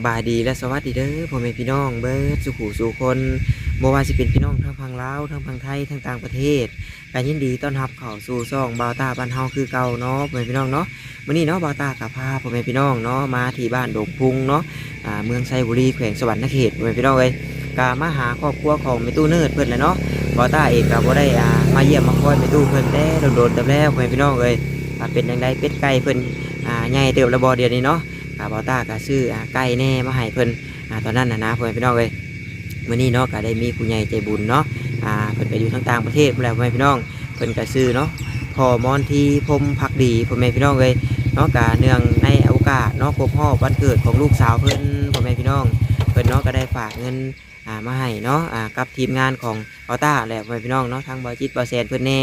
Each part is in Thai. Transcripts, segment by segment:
บสบายดีและสวัสดีเด้อพ่อแม่พี่น้องเบิร์ดสุขูสู่คนบ่ว่าสิเป็นพี่น้องทั้งพังลาวทั้งพังไทยทั้งต่างประเทศการยินดีต้อนรับเข้าสู่ซ่องบาวตาบ้านเฮาคือเก่าเนาะพ่อแม่พี่น้องเนาะมื้อนี้เนาะบาวตากับพาพ่อแม่พี่น้องเนาะมาที่บ้านดงพุงเนาะเมืองไซบุรีแขวงสวรรณเขตพ่อแม่พี่น้องเอ้ยกามาหาครอบครัวของแม่ตู้เนิร์ดเพิ่อนแหละเนาะบาวตาเองก็บ่ได้มาเยี่ยมมาคอยแม่ตู้เพิ่อนแต่โดนๆแต่แล้วพ่อแม่พี่น้องเอ้ยเป็นจังไดเป็ดไก่เพิ่นอ่าใหญ่เติบแล้วบ่เดียวนี้เนาะ กาบอต้าก็ซื้ออ่าไก่แน่มาให้เพิ่นอ่าตอนนั้นนะนะเพื่อนพี่น้องเลยมื้อนี้เนาะก็ได้มีผู้ใหญ่ใจบุญเนาะเพิ่นก็อยู่ทั้งต่างประเทศแล้วพ่อแม่พี่น้องเพิ่นก็ซื้อเนาะพอมอนทีพมพักดีพ่อแม่พี่น้องเลยเนาะกาเนื่องในโอกาสเนาะครบรอบวันเกิดของลูกสาวเพิ่นพ่อแม่พี่น้อง เพิ่นเนาะก็ได้ฝากเงินมาให้เนาะกับทีมงานของบอต้าแหละพ่อแม่พี่น้องเนาะทั้งบอจิตบอแซนเพิ่นแน่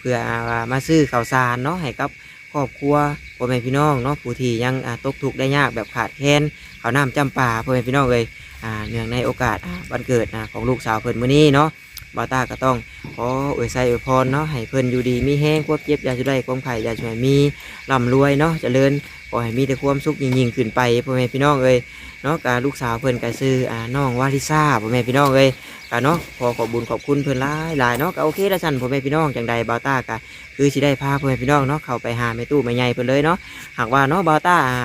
เพื่ออมาซื้อข้าวสารเนาะให้กับ รอบครัวพ่อแม่พี่น้องเนาะผู้ที่ยังตกทุกข์ได้ยากแบบขาดแคลนข้าน้ำจำปาพ่อแม่พี่น้องเลยเนื่องในโอกาสวันเกิดอของลูกสาวเพิ่นมื้อนี้เนาะบาวตาก็ต้องขออวยใส่อวยพรเนาะให้เพิ่นอยู่ดีมีแห้งควบเย็บยาสุได้ความไข่ยาช่วยมีร่ำรวยเนาะเจริญ ขอให้มีแต่ความสุขยิ่งๆขึ้นไปพ่อแม่พี่น้องเอ้ยเนาะกาลูกสาวเพิ่นก็ซื้ออ่าน้องวาลิซ่าพ่อแม่พี่น้องเอ้ยกาเนาะขอขอบบุญขอบคุณเพิ่นหลายหลายเนาะก็โอเคล้วสั่นพ่อแม่พี่น้องจังใดบาวตาก็คือสิได้พาพ่อนพี่น้องเนาะเข้าไปหาแม่ตู้แม่ใหญ่เพิ่นเลยเนาะหากว่าเนาะบาวต้าอ่า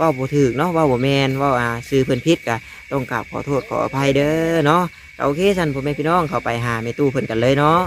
ว่าบ่ถูกเนาะว่าบ่แมนว่าอ่าซื้อเพิ่นผิดก็ต้องกราบขอโทษขออภัยเด้อเนาะก็โอเคซั่นพ่อแม่พี่น้องเข้าไปหาแม่ตู้เพิ่นกันเลยเนาะ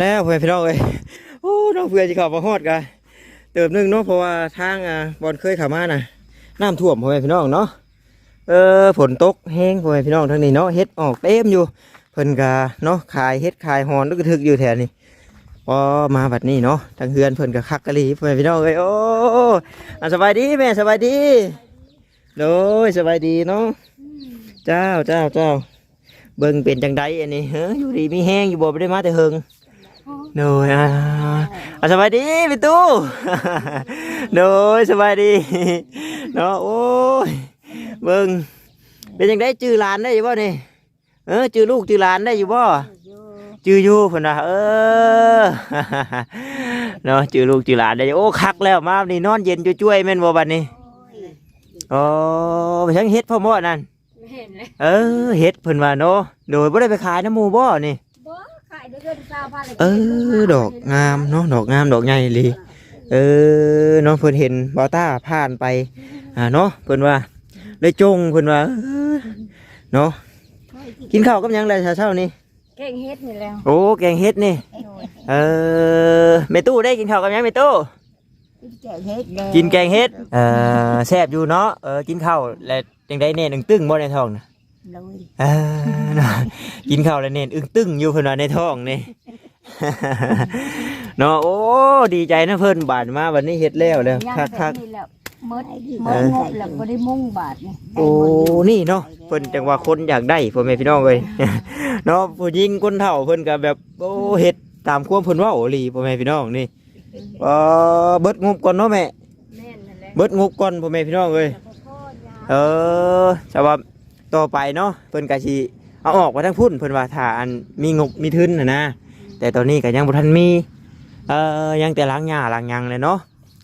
แล้วพ่อแม่พี่น้องเอ้ยโอ้น้องเพื่อนสิเข้ามาฮอดกันเติมนึงเนาะเพราะว่าทางอ่าบอนเคยเข้ามาน่ะน้ำท่วมพ่อแม่พี่น้องเนาะเออฝนตกแห้งพ่อแม่พี่น้องทางนี้เนาะเฮ็ดออกเต็มอยู่เพิ่นกาเนาะขายเฮ็ดขายหอนนึกถึกอยู่แถวนี้พอมาบัดนี้เนาะทางเฮือนเพิ่นก็คักกะลีพ่อแม่พี่น้องเอ้ยโอ้อะสบายดีแม่สบายดีโดยสบายดีเนาะเจ้าเจ้าเจ้าเบิ่งเป็นจังไดอันนี้เฮ้ยอยู่ดีมีแห้งอยู่บ่ได้มาแต่เฮิง โดยอ่าอะสบายดีพี่ตู้ โดยสบายดีเนาะโอ้ยเบิ่งเป็นจังไดจื้อหลานได้อยู่บ่นี่เออจือลูกจือหลานได้อยู่บ่จืออยู่เพิ่นว่าเออเนาะจือลูกจือหลานได้อยู่โอ้คักแล้วมานี่นอนเย็นจ้วยๆแม่นบ่บัดนี้โอ้ไปทั้งเฮ็ดพ่อหมอนั่นไม่เห็นเลยเออเฮ็ดเพิ่นว่าเนาะโดยบ่ได้ไปขายน้ำหมู่บ่นี่บ่ขายได้ เงินเก้าพันเลยเออดอกงามเนาะดอกงามดอกใหญ่อีหลีเออเนาะเพิ่นเห็นบอต้าผ่านไปอ่าเนาะเพิ่นว่าเลยจงเพิ่นว่าเออเนาะกินข้าวกับหยังเลยเช้าๆนี่เก่งเฮ็ดนี่แล้วโอ้แกงเฮ็ดนี่เออเมตู้ได้กินข้าวกับหยังเมตู้แก่เฮ็ดแล้วกินแกงเฮ็ดเออแซ่บอยู่เนาะเออกินข้าวแล้วจังได้เน่นอึ้งตึ้งบ่ในท้องน่ะ เลยเออเนาะกินข้าวแล้วเน่นอึ้งตึ้งอยู่เพิ่นว่าในท้องนี่ เนาะโอ้ดีใจนะเพิ่นบาดมาวันนี้เฮ็ดแล้วแล้วย่างคักแบคับก นี้แล้วมดมดงบแล้วบ่ได้มุ่งบาทนี่โอ้ นี่เนาะ เพิ่นจังว่าคนอยากได้พ่อแม่พี่น้องเอ้ย เนาะผู้หญิงคนเฒ่าเพิ่นก็แบบ โอ้เฮ็ดตามความเพิ่นเว้าอีหลีพ่อแม่พี่น้องนี่เออเบิดงบก่อนเนาะแม่ แม่นนั่นแหละเบิดงบก่อนพ่อแม่พี่น้องเอ้ยแล้วก็พ่อยาเออสำหรับ ต่อไปเนาะเพิ่นก็สิเอาออกมาทั้งพุ่นเพิ่นว่าถ้าอันมีงบมีทุนน่ะนะแต่ตอนนี้ก็ยังบ่ทันมีเอ่อยังแต่ล้างหญ้าล้างหยังเลยเนาะ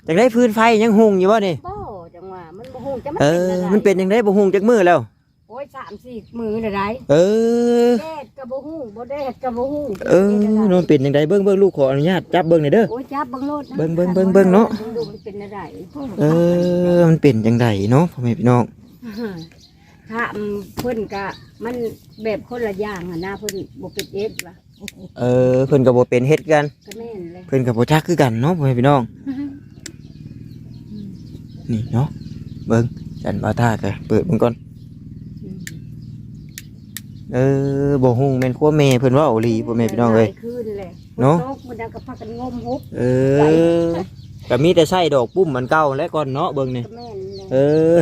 จังได้พื้นไฟยังหุงอยู่บ่นี่บ่จังว่ามันบ่ฮู้จะมันเอเป็นออะไรมันเป็นจังได้บ่หุงจักมือแล้วโอ้ย3 4มื้อละได้เออแดดก็บ่ฮู้บ่แดดก็บ่ฮู้เออมันเป็นจังไดเบิ่งเบิ่งลูกขออนุญาตจับเบิ่งหน่อยเด้อโอ้ยจับเบิ่งโลดนะเบิ่งเบิ่งเบิ่งเบิ่งเนาะดูมันเป็นอะไรเออมันเป็นจังไดเนาะพ่อแม่พี่น้อง ถ้าเพิ่นก็มันแบบคนละอย่างอะนะเพิ่นบ่เป็นเอสว่ะเออเพิ่นก็บ่เป็นเฮ็ดกัน ก็แม่นเลยเพิ่นก็บ่จักคือกันเนาะพ่อแม่พี่น้อง นี่เนาะเบิ่งจันบ่าวตาก็เปิดเบิ่งก่อน เออบ่ฮู้แม่นครัวแม่เพิ่นเว้าอีหลีพ่อแม่พี่น้องเอ้ย คืนเลยเนาะฝตกมันดังก็พากันงมฮุบเออก็มีแต่ใส่ดอกปุ้มมันเก่าแล้วก่อนเนาะเบิ่งนี่ ก็แม่นเลยเออ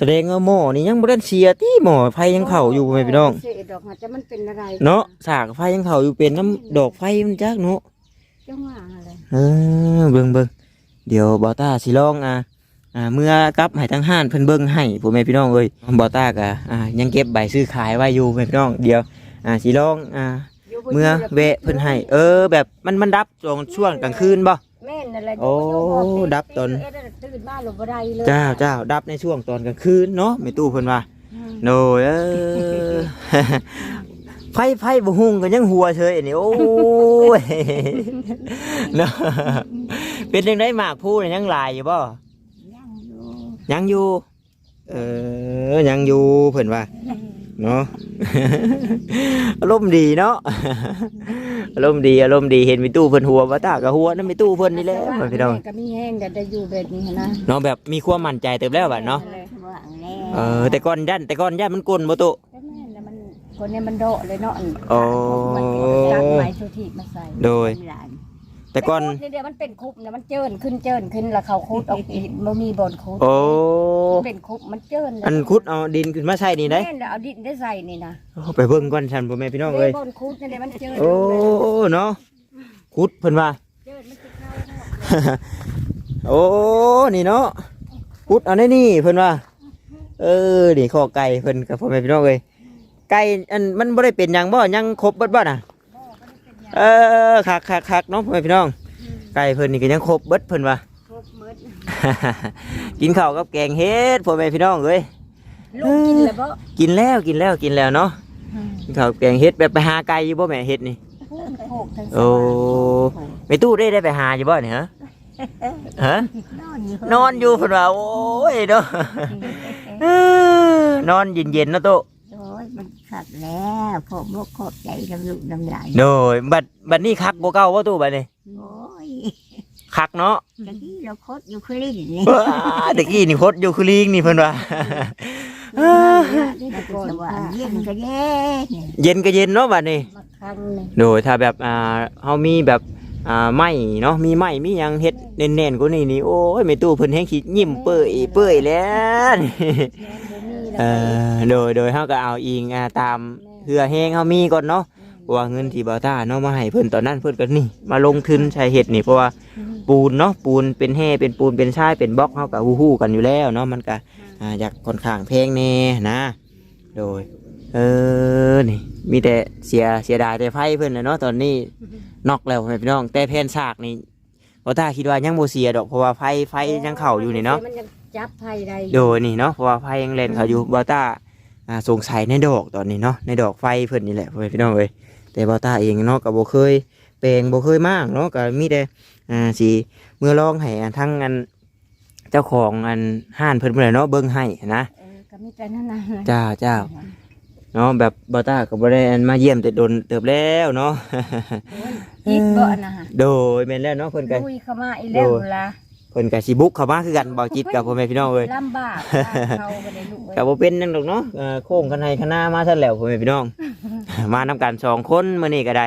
แสดงว่าหม้อนี่ยังบ่ทันเสียติหม้อไฟยังเข้าอยู่พ่อแม่พี่น้องเศษดอกมันจะมันเป็นอะไรเนาะสากไฟยังเข้าอยู่เป็นน้ำดอกไฟมันจักเนาะจังหวะอะไรเออเบิ่งเบิ่งเดี๋ยวบอต้าสิลองอ่าอ่าเมื่อกลับให้ทั้งห้านเพิ่นเบิ่งให้พ่อแม่พี่น้องเอ้ยบอต้าก็อ่ายังเก็บใบซื้อขายไว้อยู่พ่อแม่พี่น้องเดี๋ยวอ่าสิลองอ่าเมื่อแวะเพิ่นให้เออ แบบมันมันดับช่วงช่วงกลางคืนบ่แม่นอะไรโอ้ดับตอนเอ็ดตื่นมาหลบบ่ได้เลยเจ้าเจ้าดับในช่วงตอนกลางคืนเนาะแม่ตู้เพิ่นว่าอืมโนยเออไฟไฟบ่ฮุ่งก็ยังหัวเฉยอันนี้โอ้ยเนาะเป็นจังไดหมากผู้นี่ยังหลายอยู่บ่ยังอยู่ยังอยู่ เออยังอยู่เพิ่นว่า เนาะ อารมณ์ดีเนาะ อารมณ์ดีอารมณ์ดีเห็นมีตู้เพิ่นหัวว่าตากับหัวนั่นมีตู้เพิ่นนี่แหละเพิ่นพี่น้องแม่ก็มีแห้งแต่ได้อยู่แบบนี้นะเนาะแบบมีความมั่นใจเติบแล้วบัดเนาะ ว่างแน่เออแต่ก่อนยันแต่ก่อนยันมันกลนบ่ตุแต่แม่นแล้วมันคนเนี้มันโดะเลยเนาะโอ้ มันตักไม้สุธีมาใส่โดย แต่ก่อนเดี๋ยวมันเป็นคุบนะมันเจินขึ้นเจินขึ้นแล้วเขาคุดออกอีกมันมีบอนคุดโอ้เป็นคุบมันเจินเลยอันคุดเอาดินขึ้นมาใส่นี่ได้แม่นแล้วเอาดินได้ใส่นี่นะเอาไปเบิ่งก่อนฉันพ่อแม่พี่น้องเลเอ้ยยบอนคุดนี่นแหละมันเจินโอ้เนาะคุดเพิ่นว่าเจินมันจะเข้าโอ้นี่เนาะพุดเอาในนี่เพิ่นว่า เออนี่ข้อไก่เพิ่นกับพ่อแม่พี่น้องเลยไก่อันมันบ่ได้เป็นหยังบ่ยังครบเบิดบ่น่ะ เออคักคักคักเนาะพ่อแม่พี่น้อง ไก่เพิ่นนี่ก็ยังครบเบิดเพิ่นว่าครบหมดกินข้าวกับแกงเฮ็ดพ่อแม่พี่น้องเอ้ย ลูกกินเลยบ่กินแล้วกินแล้วกินแล้วเนาะกินข้าวกับแกงเฮ็ดแบบไปหาไก่อยู่บ่แม่เฮ็ดนี่ พูนโขกทั้งสโอ้องแม่ตู้ได้ได้ไปหาอยู่บ่เนี่ยฮะฮะ นอนอยู่นอนอยู่เพิ่นว่าโอ้ยเนาะเออนอนเย็นๆเนาะโตะโอ้ย มันขัดแล้วขอบมกขอบใจน้ำลูกน้ำลายโดยบัดบัดนี้คักบ่เก่าว่าตู้บัดนี้โอ้ยคักเนาะตะกี้เราคดอยู่คลิ้นนี่ว้าตะกี้นี่พดอยู่คือลิงนี่เพิ่นว่านี่ก็สว่างเย็นก็เย็นเย็นก็เย็นเนาะบัดนี้มาครั้งหนึงโดยถ้าแบบอ่าเฮามีแบบอ่าไม้เนาะมีไม้มีหยังเฮ็ดแน่นๆกว่านี้นี่โอ้ยแม่ตู้เพิ่นแฮงคิดยิ้มเปื่อยเปื่อยแล้วนี่ แม่นบ่มีแล้วเออโดยโดยเฮาก็เอาอิงอ่าตามเหือแฮงเฮามีก่อนเนาะเพราะว่าเงินที่บ่าวต้าเนาะมาให้เพิ่นตอนนั้นเพิ่นก็นี่ มาลงทุนใช้เฮ็ดนี่เพราะว่าปูนเนาะปูนเป็นแห่เป็นปูนเป็นชายเป็นบล็อกเขากับฮู้ๆกันอยู่แล้วเนาะมันก็อ่าอยากค่อนข้างแพงแน่นะ โดย เออนี่มีแต่เสียเสียดายแต่ไฟเพิ่นนะเนาะตอนนี้นอกแล้วพ่อแม่พี่น้องแต่แผ่นซากนี่บ่ตาคิดว่ายังบ่เสียดอกเพราะว่าไฟไฟยังเข้าอยู่นี่เนาะมันยัง จับไผได้โดยนี่เนาะเพราะว่าไฟยังเล่นเขาอยู่บ่ตาอ่าสงสัยในดอกตอนนี้เนาะในดอกไฟเพิ่นนี่แหละพ่อแม่พี่น้องเอ้ยแต่บ่ตาเองเนาะก็บ่เคยแปลงบ่เคยมากเนาะก็มีแต่อ่าสิเมื่อลองให้อันทั้งอันเจ้าของอันห้านเพิ่นเมื่อเนาะเบิ่งให้นะเออก็มีแต่นั่นน่ะเจ้าเจ้าเนาะแบบบอต้าก็บ่ได้อันมาเยี่ยมแต่โดนเติบแล้วเนาะอีกบ่นะฮะโดยแม่นแล้วเนาะเพิ่นก็ลุยเข้ามาอีกแล้วล่ะ เพิ่นก็สิบุกเข้ามาคือกันบ่จิตกับพ่อแม่พี่น้องเอ้ยลำบากเขาก็ได้ลูกเอ้ยก็บ่เป็นนั่นดอกเนาะเอ่อโค้งคันให้คันหน้ามาซั่นแล้วพ่อแม่พี่น้อง มานํกันสองคนมื้อนี้ก็ได้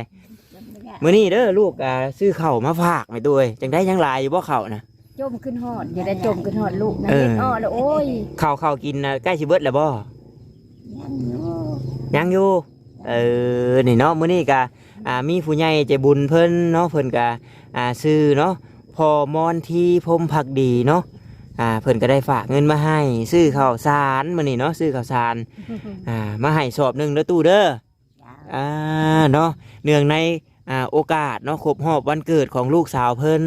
มื้อนี้เด้อลูกอ่าซื้อข้าวมาฝากแม่ตุ้ยจังได้ยังหลายอยู่บ่ข้าวนะจมขึ้นฮอดอย่าได้จมขึ้นฮอดลูกนะเออเฮ็ดอ้อแล้วโอ้ยข้าวข้าวกินน่ะใกล้สิเบิดแล้วบ่ยังอยู่เออนี่เนาะมื้อนี้ก็อ่ามีผู้ใหญ่ใจบุญเพิ่นเนาะเพิ่นก็อ่าซื้อเนาะ พอมอนที่พรหมพักดีเนาะอ่าเพิ่นก็ได้ฝากเงินมาให้ซื้อข้าวสารมื้อนี้เนาะซื้อข้าวสารอ่ามาให้สอบหนึงเด้อตู้เด้ออ่าเนาะเนื่องในอ่าโอกาสเนาะครบรอบวันเกิดของลูกสาวเพิ่น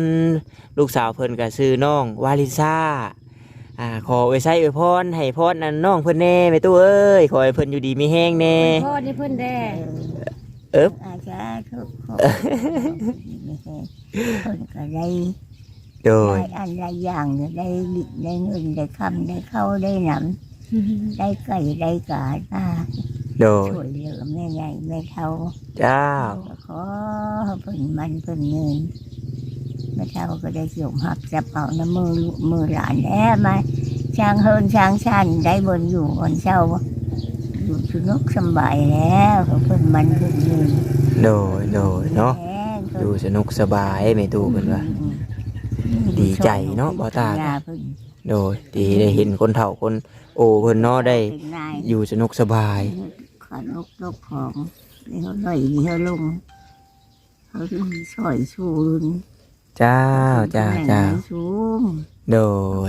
ลูกสาวเพิ่นก็ซื้อน้องวาลิซ่าอ่าขอไว้ใช้อวยพรให้พรนั่นน้องเพิ่นแน่แม่ตู้เอ้ยขอให้เพิ่นอยู่ดีมีแห้งแน่ พ่อนี่เพิ่นแด้ เอิบ อาจจะทุกคนคนก็ได้โดย ได้อันหลายอย่างได้ดิได้เงินได้คำได้เข้าได้หนำได้ไก่ได้กาตาโดยช่วยเหลือแม่ใหญ่แม่เฒ่า เจ้าก็ขอเพิ่นมันเพิ่นเงินแม่เฒ่าก็ได้ส่งหักจับเอาน้ำมือลูกมือหลานแล้วมาช้างเฮินช้างชันได้บนอยู่บนเช้า อยู่สนุกสำบายแล้วเพิ่นมันเพิ่นเงินโดยโดยเนาะแม่เพิ่นดูสนุกสบายแม่ตู้เพิ่นว่า ดีใจเนาะบ่ตาเพิ่นโดยดีได้เห็นคนเฒ่าคน โอ้เพิ่นเนาะได้เป็นนายอยู่สนุกสบายขอนกนกของนี่เขาหน่อยนี่เขาลงเขาช่อยชูนเจ้าเจ้าเจ้าสูงโด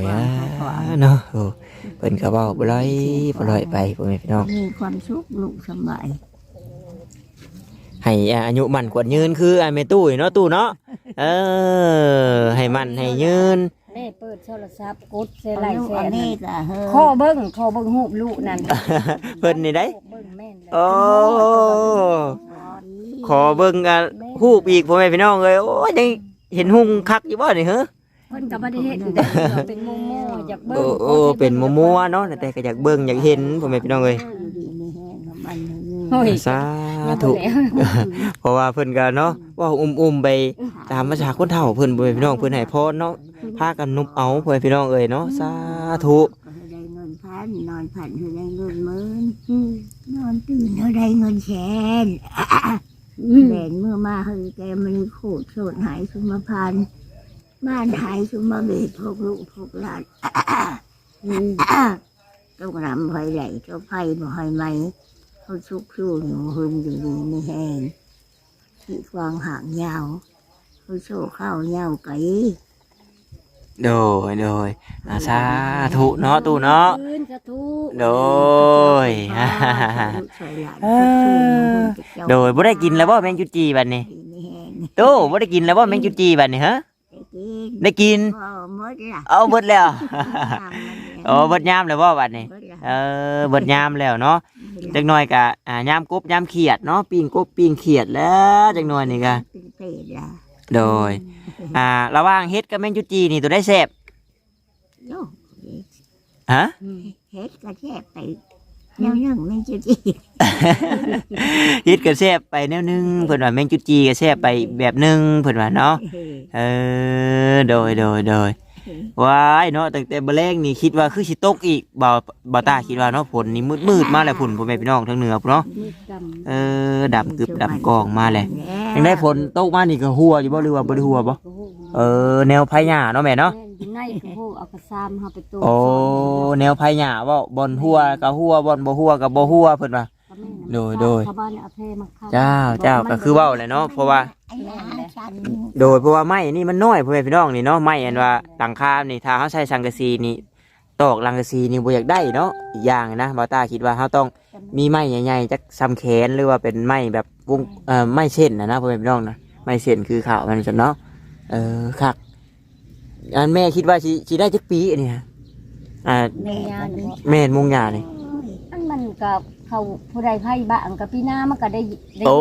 ยอ่าเนาะโอ้ เพิ่นก็เว้าบ่ร้อยบ่ร้อยไปพ่อแม่พี่น้อง มีความสุขลูกสำบายให้อายุมั่นขวัญยืนคืออันแม่ตู้นี่เนาะตู้เนาะเออ ให้มั่นให้ยืน แม่เปิดโทรศัพท์กดเซเอาไลลูกแซอันนนี้ก็เฮ้ยข้อเบิ้งข้อเบิ้งหูบลูกนั่นเพิ่นนี่ได้ข้อเบิ้งแม่นเลยโอ้ขอเบิ่งกันฮูบอีกพ่อแม่พี่น้องเอ้ยโอ้ยยังเห็นหุ่งคักอยู่บ่นี่เหรอ เพิ่นก็บ่ได้เฮ็ดได้เป็นโมโมอยากเบิ้โอ้งโอ้เป็นมัวๆเนาะแต่ก็อยากเบิ่งอยากเห็นพ่อแม่พี่น้องเอ้ยอยู่ดีไม่แห้งของมันให้ยืนโอ้ยสาธุเพราะว่าเพิ่นก็เนาะเว่าอุ้มๆไปตามภาษาคนเฒ่าเพิ่นพ่อแม่พี่น้องเพิ่นให้พรเนาะพากันนุบเอาพ่อแม่พี่น้องเอ้ยเนาะสาธุก็ให้ได้เงินพันนอนผันให้ได้เงินหมื่นนอนตื่นให้ได้เงินแสนแหวนเมื่อมาเฮ้ยแกมันโคตรโสดหายสุมาพัน บ้านหายสุมาเบดพวกลูกพวกหลานต้องรำไฟไหลเจ้าไผ่บ่ให้ไหมเขาชุกชูหนูหึนอยู่ดีไม่แห้งที่กวางหางยาวเขาโชว์ข้าวยาวไก่โดยโดยอาสาธุเนาะตู้เนาะคืนสาธุโดยช่วยหลานเออโดยบ่ได้กินแล้วบ่แมงจุจีบัดนี้ไม่แห้งตู้บ่ได้กินแล้วบ่แมงจุจีบัดนี้ฮะได้ กินได้กินพ่อหมดละเอาเบิดแล้ว ทำมันโอ้เบิดยามแล้วบ่บัดนี้เบิดละเออเบิดยามแล้วเนาะจักหน่อยก็อ่ายามกบยามเขียดเนาะปิ้งกบปิ้งเขียดแล้วจักหน่อยนี่ก็เป็นเพศละโดย อ่า ระหว่างเฮ็ดกับแมงจุจีนี่ตัวได้แซ่บโย่ฮะเฮ็ดกระแทกไป แนวยังไม่จะดีเฮ็ดก็แซ่บไปแนวหนึงเพิ่นว่าแมงจุจีก็แซ่บไปแบบหนึงเพิ่นว่าเนาะ เออ โดยโดยโดย ว้ายเนาะตั้งแต่บแรงนี่คิดว่าคือสิตกอีกบ่าวบ่าวตาคิดว่าเนาะฝนนี่มืดมืดๆมาแล้วพุ่นพ่อแม่พี่น้องทางเหนือพุ่นเนาะมืดดำเออดำกึบดำกองมาเลยยังได้ฝนตกมานี่ก็หัวอยู่บ่หรือว่าบ่ได้หัวบ่เออแนวพญาเนาะแม่เนาะแม่อยู่ในกระโหเอากระซามเฮาไปตัวโอ้แนวพญาเว้าบ่อนหัวก็หัวบ่อนบ่หัวก็บ่หัวเพิ่นว่าโดยโดยชาวบ้านเอาเพมาเข้าเจ้าเจ้าก็คือเว้าแหละเนาะเพราะว่า ไอ้หาฉันโดยเพราะว่าไม้นี่มันน้อยพ่อแม่พี่น้องนี่เนาะไม้อันว่าหลังคานี่ถ้าเขาใช้สังกะสีนี่ตอกลังกะสีนี่บ่อยากได้เนาะอีกอย่างนะบอต้าคิดว่าเขาต้องมีไม้ใหญ่ๆจักซ้ำแขนหรือว่าเป็นไม้แบบวงเอ่อไม้เส้นนะนะพ่อแม่พี่น้องนะไม้เส้นคือขาวมันจะเนาะเออคักอันแม่คิดว่าสิสิได้จักปีอันนี้ฮะอ่าแม่ยานี่บ่แม่นมุงหญ้านี่อันมันก็ เขาผู้ใดไผบ้างกับพี่หน้ามันก็ได้ได้โอ้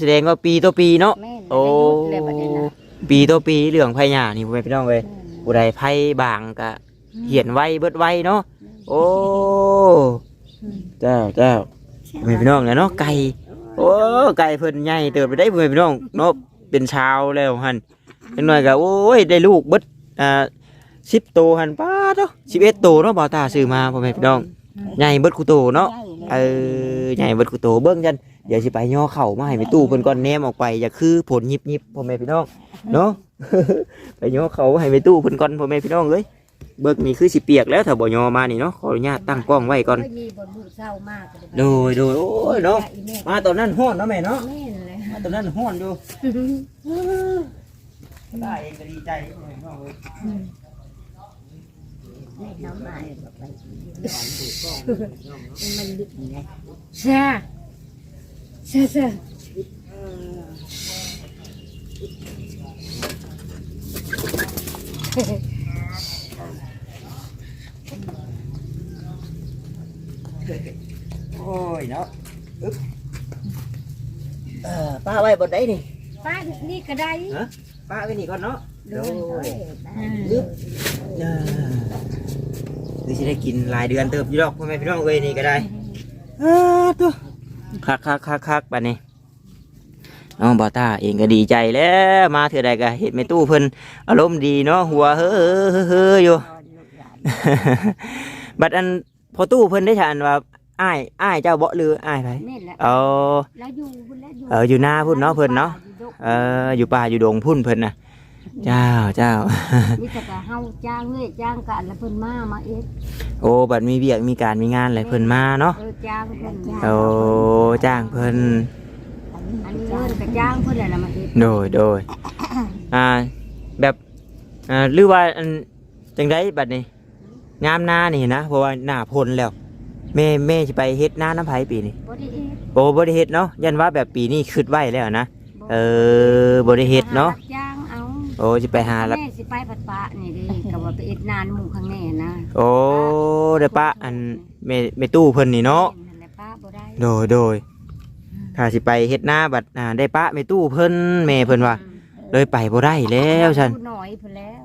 แสดงว่าปีต่อปีเนาะแม่นโอ้ได้ยุดเลยบัดนี้นะปีต่อปีเรื่องไผหญ้านี่พ่อแม่พี่น้องเว้ยผู้ใดไพ่บางก็เหียนไว้เบิดไว้เนาะโอ้เจ้าเจ้าไม่พี่น้องเนี่ยเนาะไก่โอ้ไก่เพิ่นใหญ่เติบไปได้เพื่อนพี่น้องเนาะเป็นชาวแล้วหันจังหน่อยก็โอ้ยได้ลูกเบิดอ่าสิบโตวหันป้าเนาะสิบเอ็ดโตวเนาะบ่าวตาซื้อมาพ่อแม่พี่น้องใหญ่เบิดคูโตเนาะ เออใหญ่เบิดคูโตเบิ่งจันเดี๋ยวสิไปย่อเข่ามาให้ไปตู้เพิ่นก่อนแนมออกไปอย่าคือผลยิบยิบพ่อแม่พี่น้องเนาะ ไปย่อเขาให้ไปตู้เพิ่นก่อนพ่อแม่พี่น้องเอ้ยเบิกนี่คือสิเปียกแล้วถ้าบ่ย่อมานี่เนาะขออนุญาตตั้งกล้องไว้ก่อนเคยมีบนหูเศร้ามากก็โดยโดยโอ้ยเนาะมาตอนนั้นฮ้อนเนาะแม่เนาะแม่นเลยมาตอนนั้นฮ้อนอยู่ได้เองก็ดีใจพ่อแม่พี่น้องเอ้ย ไม่ทำอะไรก็ไปมันดึกไงใช่ใช่ใช่โอ้ยเนาะ คือสิได้กินหลายเดือนเติบอยู่ดอกพ่อแม่พี่น้องเอ้ยนี่ก็ได้เออตัวคักคักคักคักบัดนี้น้องบอต้าเองก็ดีใจแล้วมาเถื่อใดก็เห็นไม่ตู้เพิ่นอารมณ์ดีเนาะหัวเฮ้อเฮ้อเฮ้อเฮ้ออยู่ตอนลูกหลานบัดอันพอตู้เพิ่นได้ฉานว่าอ้ายอ้ายเจ้าบ่หรืออ้ายไผแม่นแหละเอา แล้วอยู่พุ่นแล้วอยู่เอออยู่หน้าพุ่นเนาะเพิ่นเนาะ เอออยู่ป่าอยู่ดงพุ่นเพิ่นน่ะ เจ้าเจ้า มีแต่ก็เฮาจ้างเว้ยจ้างกันแล้วเพิ่นมามาเอ็ดโอ้บัดมีเวียกมีการมีงานอะไรเพิ่นมาเนาะเออจ้างเพิ่นโอ้จ้างเพิ่นอันนี้เงินก็จ้างเพิ่นแหละละมาเอ็ดโดยโดยอ่าแบบอ่าหรือว่าอันจังไดบัดนี้งามหน้านี่นะเพราะว่าหน้าพ้นแล้วแม่แม่สิไปเฮ็ดหน้าน้ำไผปีนี้บ่ได้เอ็ดโอ้บ่ได้เฮ็ดเนาะยันว่าแบบปีนี้คิดไว้แล้วนะเออบ่ได้เฮ็ดเนาะ รับจ้างเอาโอ้สิไปหารับแม่สิไปผัดปะนี่เดิก็ว่าไปเอ็ดนานหมู่ข้างแน่นะโอ้เดี๋ยวป้าอันแม่แม่ตู้เพิ่นนี่เนาะนั่นแหละป้าบ่ได้โดยโดยถ้าสิไปเฮ็ดหน้าบัดอ่าได้ป้าแม่ตู้เพิ่นแม่เพิ่นว่าเลยไปบ่ได้แล้วฉันผู้น้อยเพิ่นแล้ว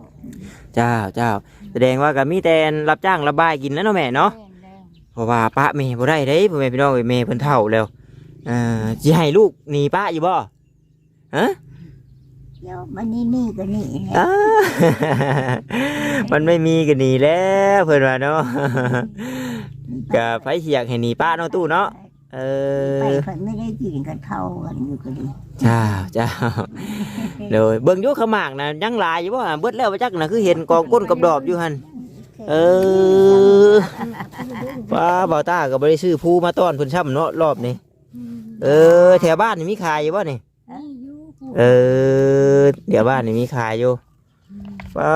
เจ้าเจ้าแสดงว่าก็มีแต่รับจ้างระบายกินแล้วเนาะแม่เนาะแม่แล้วเพราะว่าป้าแม่บ่ได้เด้พ่อแม่พี่น้องเอ้ยแม่เพิ่นเฒ่าแล้วเอ่อสิให้ลูกหนีป้าอยู่บ่ฮะ เดี๋ยวมันนี่นี่ก็นี่แหละอ้า มันไม่มีก็หนีแล้วเพิ่นว่าเนาะ ก็ไผสิอยากให้หนีป้าเนาะตู้เนาะ เอไปอ เพิ่นไม่ได้กินกันเท่ากันอยู่ก็ดีเจ้าเจ้าโดยเบิ่งอยู่ขาวหมากน่ะยังหลายอยู่บ่ฮะเบิดแล้วบ่จักน่ะคือเห็นกองก้นกับดอบอยู่หั่นเออป้าบ่าวตาก็บ่ได้ซื้อผู้มาต้อนเพิ่นช่ำเนาะรอบนี้ เออ แถวบ้านนี่มีขายอยู่บ่นี่นี่อยู่ผู้ เออ เดี๋ยวบ้านนี่มีขายอยู่ป้า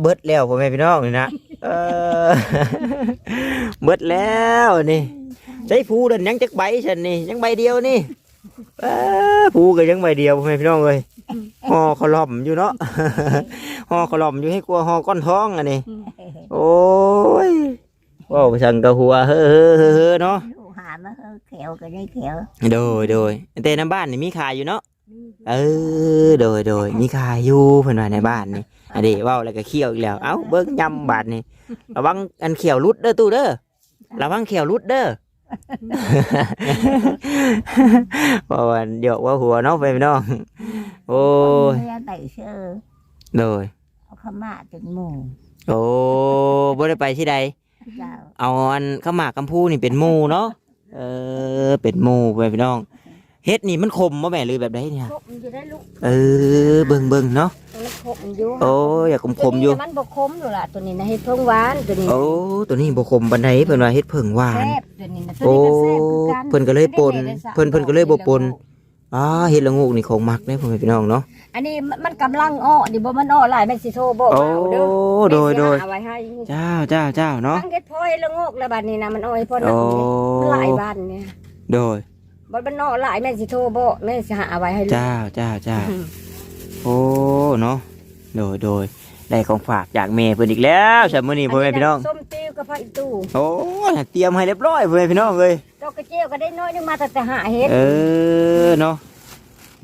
เบิดแล้วพ่อแม่พี่น้องนี่นะเออเบิดแล้วนี่ใช้ผู้เดินยังจักใบฉันนี่ยังใบเดียวนี่เออผู้ก็ยังใบเดียวพ่อแม่พี่น้องเอ้ยห่อขลอมอยู่เนาะห่อขลอมอยู่ให้กลัวห่อก้อนท้องอันนี้โอ้ยว้าวสั่งกะหัวเฮ้อเฮ้อเฮ้อเฮ้อเนาะลูกหามาเออแขวก็ได้แขวโดยโดยแต่น้ำบ้านนี่มีขายอยู่เนาะ เออโดยโดยมีขายอยู่เพิ่นว่าในบ้านนี่อันนี้เว้าแล้วก็เคี่ยวอีกแล้วเอ้าเบิ่งยำบาดนี่ระวังอันเขียวรุดเด้อตู้เด้อระวังเขียวรุดเด้อเพราะว่าเดี๋ยวว่าหัวเนาะไปพี่น้องโอ้ยเมื่อไปเชื่อโดยเอาขม่าจนหมู่โอ้บ่ได้ไปที่ใดเจ้าเอาอันข้าวหมากกำพูนี่เป็นหมูเนาะเออเป็นหมูไปพี่น้อง เฮ็ดนี่มันคมบ่แม่หรือแบบใดเนี่ย ครบมันอยู่ได้ลูกเออเบิ่งเบิ่งเนาะ มันครบมันอยู่โอ้อยากคมคมๆอยู่ตัวนี้มันบ่คมอยู่ล่ะตัวนี้นะเฮ็ดเพิ่งหวานตัวนี้โอ้ตัวนี้บ่คมบันไดเพิ่นว่าเฮ็ดเพิ่งหวาน แซ่บตัวนี้นะตัวโอ้นี้ก็แซ่บคือกันเพิ่นก็เลยปนได้ได้เพิ่นเพิ่นก็เลยบ่ปน อ่าเฮ็ดละงูกนี่ของมักเด้พ่อแม่พี่น้องเนาะ อันนี้มันมันกำลังอ้อนี่บ่มันอ้อหลายแม่นสิโทรบอกโอ้เอาเด้อโดยโดยแม่สิหาเอาไว้ให้เจ้าเจ้าเจ้าเนาะ ตั้งเฮ็ดพ่อยละโงกแล้วบัดนี้นะมันอ้อยพ่อนัโอ้กนี่มันหลายบ้านเนี่ยโดย บ่มันอ้อหลายแม่นสิโทรบอกแม่สิหาเอาไว้ให้ลูกเจ้าเจ้าเจ้าอืมโอ้เนาะโดยโดยได้ของฝากจากแม่เพิ่นอีกแล้วใช่มื้อนี้พ่อแม่พี่น้อง ส้มติ้วกับผักอีตู้โอ้ยเตรียมให้เรียบร้อยพ่อแม่พี่น้องเอ้ยดอกกระเจียวก็ได้น้อยนึงมาแต่แต่หาเฮ็ดเออเนาะ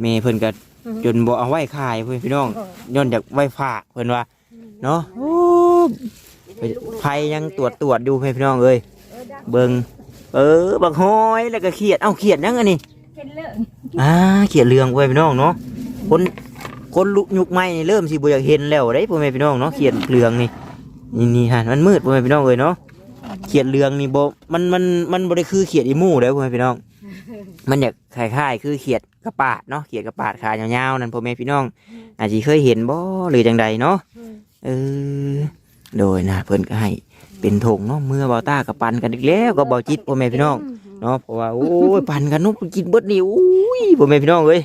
แม่เพิ่นก็จนบ่เอาไว้ขายพ่อแม่พี่น้องย้อนจากไว้ฝากเพิ่นว่าเนาะโอ้ไผยังตรวจตรวจดูพ่อแม่พี่น้องเอ้ยเออดักเบิง เออ บักฮอยแล้วก็เขียด เอ้าเขียดยังอันนี้เห็นเลยอ่าเขียดเรืองพ่อแม่พี่น้องเนาะ คนคนลุกยุคใหม่นี่เริ่มสิบ่อยากเห็นแล้วได้พ่อแม่พี่น้องเนาะเขียดเรืองนี่นี่นี่ฮะมันมืดพ่อแม่พี่น้องเลยเนาะเขียดเรืองนี่บ่มันมันมันบ่ได้คือเขียดอีหมู่เด้อพ่อแม่พี่น้อง มันอยากคล้ายๆคือเขียดกระปาดเนาะเขียดกระปาดขายาวๆนั่นพ่อแม่พี่น้อง อาจสิเคยเห็นบ่หรือจังใดเนาะเออโดยนะเพิ่นก็ให้ เป็นถงเนาะเมื่อเบาต้ากับปันกันอีกแล้วก็เบาจิตพ่อแม่พี่น้องเนาะเพราะว่าโอ้ยปันกันเนุ๊กกินเบิดนี่โอ้ยพ่อแม่พี่น้องเอ้ย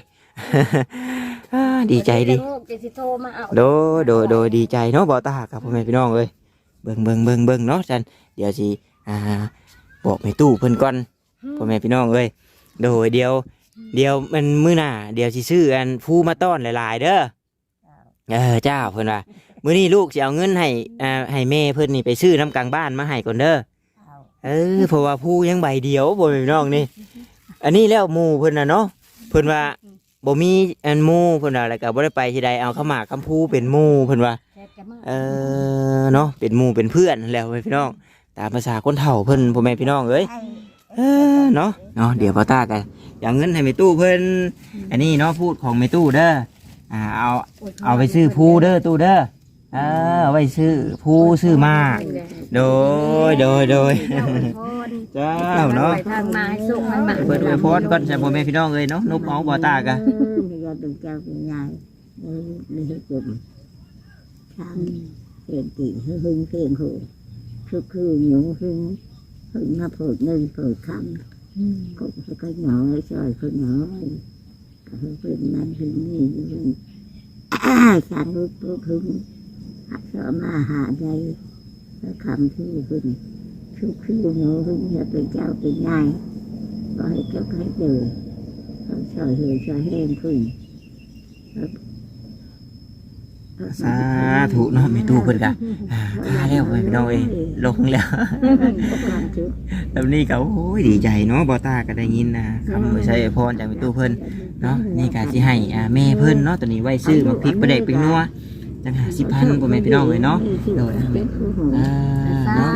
อ่าดีใจดิจะสิโทรมาเอาโดยโดยโดยดีใจเนาะบาวตากับพ่อแม่พี่น้องเอ้ยเบิ่งเบิ่งเบิ่งเบิ่งเนาะจันเดี๋ยวสิอ่าบอกแม่ตู้เพิ่นก่อนพ่อแม่พี่น้องเอ้ยโดยเดียว เดียวมันมื้อหน้าเดี๋ยวสิซื้ออันผู้มาต้อนหลาย ๆ เด้อเออเจ้าเพิ่นว่า มื้อนี้ลูกสิเอาเงินให้อ่าให้แม่เพิ่นนี่ไปซื้อน้ำกลางบ้านมาให้ก่อนเด้อเอาเออเพราะว่าผู้ยังใบเดียวบ่แม่พี่น้องนี่ อันนี้แล้วหมู่เพิ่นน่ะเนาะเพิ่นว่าบ่มีอันหมู่เพิ่นว่าแล้วก็บ่ได้ไปที่ใดเอาเข้าวหมากคำพูเป็นหมู่เพิ่นว่าแซ่บจะมากเออเนาะเป็นหมู่เป็นเพื่อนนั่นแหล้วพี่น้อง ตามภาษาคนเฒ่าเพิ่นพ่อแม่พี่น้องเอ้ยไอ้ไอ้เออเนาะเนาะเดี๋ยวพ่อตากันอย่าเงินให้แม่ตู้เพิ่นอันนี้เนาะพูดของแม่ตู้เด้ออ่าเอาเอาไปซื้อผู้เด้อตู้เด้อ เออเอาไปซื้อผู้ซื้อมาโดยโดยโดยเจ้าอวยพรเจ้าเนาะไปทางมาให้สุขให้มาเปิดอวยพรก่อนใส่พ่อแม่พี่น้องเลยเนาะนุบเอาบ่ตากะเออไม่ยอมเป็นเจ้าเป็นนายเออไม่ให้จมทางเปลี่ยนตีหึ่งเปลี่ยนหูคือคือหนูหึ่งหึ่งมาเปิดเงินเปิดคำก็ให้ก็น้อยช่วยคนน้อยก็ให้เป็นนั่นเป็นนี่เป็นอ้าฉันรู้ปุ๊บหึ่งหักเสอมาหาใจแล้วคำที่เป็นคือคือหนูหึ่งจะเป็นเจ้าเป็นนายก็ให้เจ้าให้เจอเขาช่วยเหยช่วยแห้งขึ้นสาธุเนาะม่ตู้เพิ่นกะอ่าค่าแล้วพ่อแม่พี่น้องเอ้ยลงแล้วทุกข์แล้วนี่ก็โอ้ยดีใจเนาะบ่ตาก็ได้ยินนะคำอวยใช้พรจากม่ตู้เพิ่นเนาะนี่ก็สิให้อ่าแม่เพิ่นเนาะตัวนี้ไว้ซื้อมาพริกประเด็กเป็นนัว จังหา10,000พ่อแม่พี่น้องเลยเนาะโดยอ่าสาเนาะ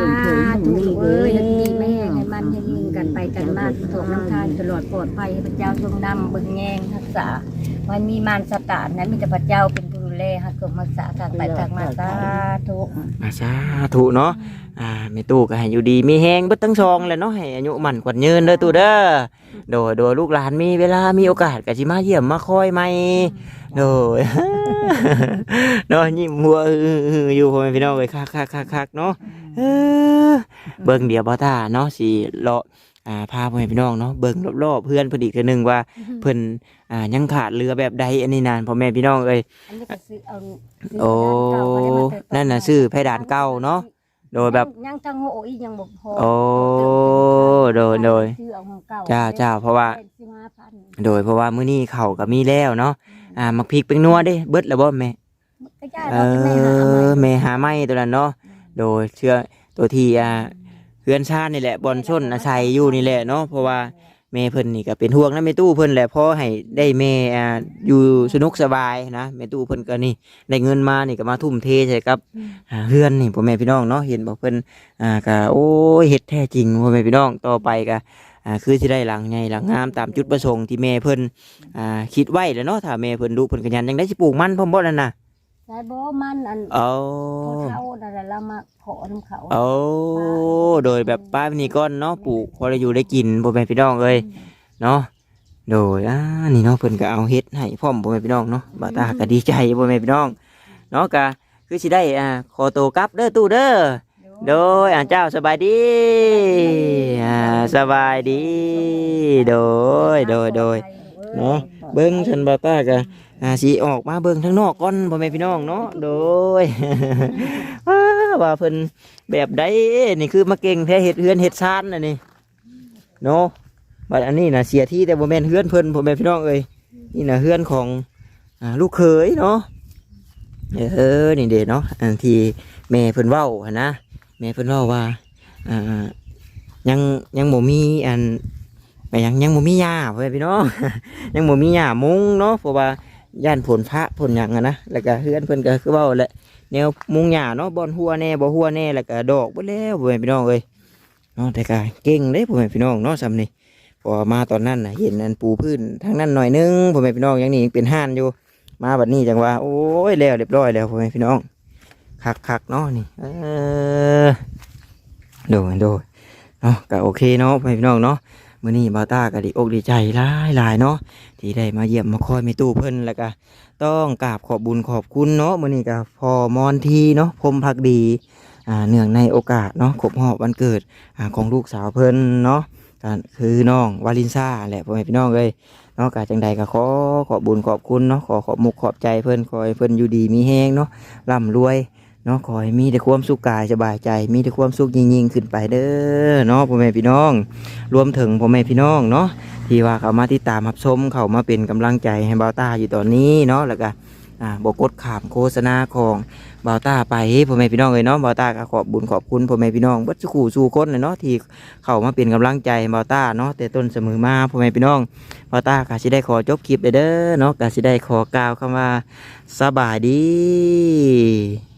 ธุเอ้ยให้ดีแม่ให้มันให้ยิงกันไปกันมาสวกน้ำทานตลอดปลอดภัยให้พระเจ้าทรงนำเบิ่งแยงรักษาไว้มีมารสตานนะมีแต่พระเจ้าเป็นผู้ดูแลหักเกิดรักษาทางไปทางมาสาธุอาสาธุเนาะอ่าแม่ตู้ก็ให้อยู่ดีมีแฮงเบิดทั้งสองแหละเนาะให้อายุมั่นขวัญยืนเด้อตู้เด้อ โดยโดยลูกหลานมีเวลามีโอกาสก็สิมาเยี่ยมมาคอยใหม่โดยเนาะยิ้มหัวอื้อๆอยู่พ่อแม่พี่น้องเลยคักคักคักคักเนาะเออเบิ่งเดี๋ยวบ่ตาเนาะสิเลาะอ่าพาพ่อแม่พี่น้องเนาะเบิ่งรอบๆเพื่อนเพิ่นอีกเทื่อหนึงว่าเพิ่นอ่ายังขาดเรือแบบใดอันนี้นานพ่อแม่พี่น้องเอ้ยอันนี้ก็ซื้อเอาซื้โอ้เพดานเก่ามาได้มาแต่นั่นน่ะชื่อเพดานเก่าเนาะ โดยแบบยังจังโหอีกยังบ่พอโอ้โดยโดยซื้อเอาของเก่าจ้าจ้าเพราะว่า เป็นสิบห้าพันโดยเพราะว่ามื้อนี้เขาวก็มีแล้วเนาะอ่ามักพริกเป็นนัวเด้เบิดแล้วบ่แม่ก็จ้าเอเราไม่หาอแม่หาไม้ตัวนั้นเนาะโดยเชื่อตัวที่อ่าเพื่อนชาตินี่แหละบอลชนอาศัยอยู่นี่แหละเนาะเพราะว่า แม่ เพิ่นนี่ก็เป็นห่วงนะแม่ตู้เพิ่นแหละพอให้ได้แม่อ่าอยู่สนุกสบายนะแม่ตู้เพิ่นก็นี่ได้เงินมานี่ก็มาทุ่มเทใช่ครับอ่าเพื่อนนี่พ่อแม่พี่น้องเนาะเห็นบอกเพิ่นอ่าก็โอ้ยเฮ็ดแท้จริงพ่อแม่พี่น้องต่อไปก็อ่าคือสิได้หลังใหญ่หลังงามตามจุดประสงค์ที่แม่เพิ่นอ่าคิดไว้แหล้วเนาะถ้าแม่เพิ่นดูเพิ่นก็ยันยังได้สิปลูกมันพร้อมบ่นั่นน่ะ ใช่บ่มันอันเอาเขาเท่านั่นแหละเรามาขอน้ำเขาโอ้โดยแบบป้านี่ก้อนเนาะปลูกพอได้อยู่ได้กินพ่อแม่พี่น้องเอ้ยเนาะโดยอ่านี่เนาะเพิ่นก็เอาเฮ็ดให้พร้อมพ่อแม่พี่น้องเนาะบ่าวตาก็ดีใจพ่อแม่พี่น้องเนาะก็คือสิได้อ่าขอตัวกลับเด้อตู้เด้อโดยอ่าเจ้าสบายดีอ่าสบายดี โดยโดยโดยเนาะเบิ้งฉันบ่าวตาก็ อ่าสิออกมาเบิ้งข้งนอกก่อนพ่อแม่พี่น้องเนาะโดยว้าว่าเพิ่นแบบใดนี่คือมาเก่งแท้เฮ็ดเฮือนเฮ็ดซานน่ะนี่เนาะบัดอันนี้นะเสียที่แต่บ่แม่นเฮือนเพิ่นพ่อแม่พี่น้องเอ้ยนี่นะเฮือนของอ่าลูกเขยเนาะเออนี่เด้เนาะอันที่แม่เพิ่นเว้าหนะแม่เพิ่นเว้าว่าอ่ายังยังบ่มีอันแม่ยังยังบ่มีหญ้าพ่อแม่พี่น้องยังบ่มีหญ้ามุงเนาะเพราะว่า ย่านผลพระผลหยังอะนะแล้วก็เฮือนเพิ่นก็คือเว้าแหละแนวมุงหญ้าเนาะบอนหัวแน่บ่หัวแน่แล้วก็ดอกบ่แล้วพ่อแม่พี่น้องเอ้ยเนาะแต่ก็เก่งเด้พ่อแม่พี่น้องเนาะซำนี่พอมาตอนนั้นน่ะเห็นอันปูพื้นทางนั้นหน่อยนึงพ่อแม่พี่น้องอยังนี่ยังเป็นห้านอยู่ มาบัดนี้จังว่า โอ้ยแล้วเรียบร้อยแล้วพ่อแม่พี่น้องคักๆเนาะนี่เออโดยโดยเนาะก็โอเคเนาะพ่อแม่พี่น้องเนาะมื้อนี้บาวตาก็ดีอกดีใจหลายหลายเนาะ ที่ได้มาเยี่ยมมาคอยม่ตู้เพิ่นแล้วก็ต้องกราบขอบบุญขอบคุณเนาะมื้อนี้ก็พอมอนทีเนาะพรมพักดีอ่าเนื่องในโอกาสเนาะครบรอบวันเกิดอ่าของลูกสาวเพิ่นเนาะก็คือน้องวาลินซ่าแหละพ่อแม่พี่น้องเอ้ยเนาะกาจังใดก็ขอขอบบุญขอบคุณเนาะขอขอบมุกขอบใจเพิ่นขอให้เพิ่นอยู่ดีมีแฮงเนาะร่ำรวย เนาะขอให้มีแต่ความสุขกายสบายใจ มีแต่ความสุขยิ่งๆขึ้นไปเด้อเนาะพ่อแม่พี่น้อง รวมถึงพ่อแม่พี่น้องเนาะที่ว่าเขามาติดตามรับชมเขามาเป็นกำลังใจให้เบาตาอยู่ตอนนี้เนาะแล้วก็อ่าบกดขามโฆษณาของเบาตาไปพ่อแม่พี่น้องเลยเนาะเบาตาก็ขอบบุญขอบคุณพ่อแม่พี่น้องเบัดสุขูสู่คนเลยเนาะที่เขามาเป็นกำลังใจให้เบาตาเนาะแต่ต้นเสมอมาพ่อแม่พี่น้องเบาตาก็สิได้ขอจบคลิปเด้อเนาะก็สิได้ขอกล่าวคำว่าสบายดี